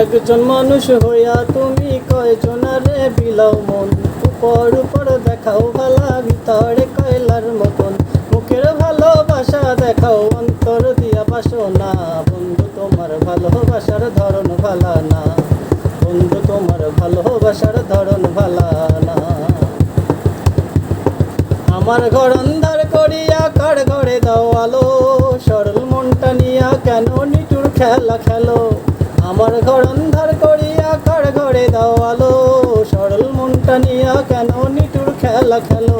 একজন মানুষ হইয়া তুমি কয়জনারে বিলাও মন? উপর উপর দেখাও ভালা, ভিতরে কয়লার মতন। মুখের ভালোবাসা দেখাও, অন্তর দিয়া বাসো না। বন্ধু, তোমার ভালোবাসার ধরন ভালা না। বন্ধু, তোমার ভালোবাসার ধরন ভালা না। আমার ঘর অন্ধার করিয়া কার ঘরে দাও আলো? সরল মনটা নিয়া কেন নিটুর খেলা খেলো? আমার ঘর অন্ধার করিয়া কার ঘরে দাও আলো। সরল মনটা নিয়া কেন নিটুর খেলা খেলো?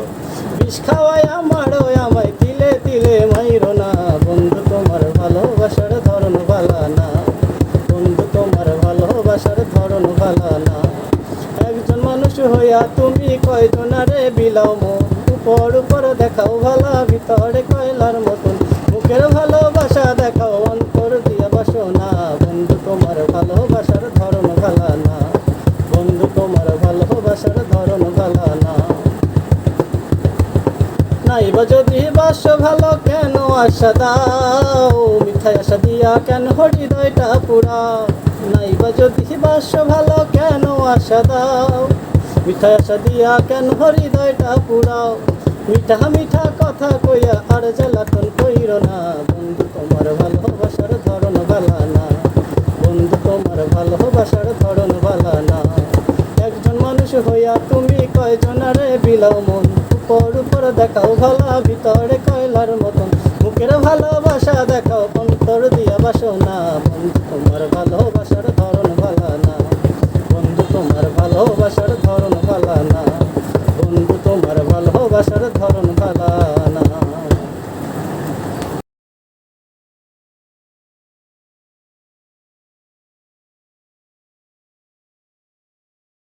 বিষ খাওয়াই আমারও আমায় তিলে তিলে মাইরো না। বন্ধু, তোমার ভালোবাসার ধরন ভালা না। বন্ধু, তোমার ভালোবাসার ধরন ভালা না। একজন মানুষ হইয়া তুমি কয়জনারে বিলাও মন। উপর উপর দেখাও ভালা, ভিতরে কয়লার মতন। মুখের ভালোবাসা দেখাও নাইবা যদি বাস ভালো কেন আশা দাও? মিঠাই আশা দিয়া কেন হৃদয়টা পুরা নাইবা যদি বাস ভালো কেন আশা দাও? মিঠাই আশা দিয়া কেন হৃদয়টা পুরাও? মিঠা মিঠা কথা কইয়া আর জ্বালাতন কইর না। বন্ধু, তোমার ভালোবাসার ধরন ভালা না। বন্ধু, তোমার ভালোবাসার ধরন ভালা না। একজন মানুষ হইয়া তুমি কয়জনারে বিলাও মন? উপর উপর দেখাও গলা ভিতরে কয়লার মতন। মুখের ভালোবাসা দেখাও, অন্তর দিয়া বাসো না। বন্ধু, তোমার ভালোবাসার ধরন ভালা না। বন্ধু, তোমার ভালোবাসার ধরন ভালা না। বন্ধু, তোমার ভালোবাসার ধরন ভালা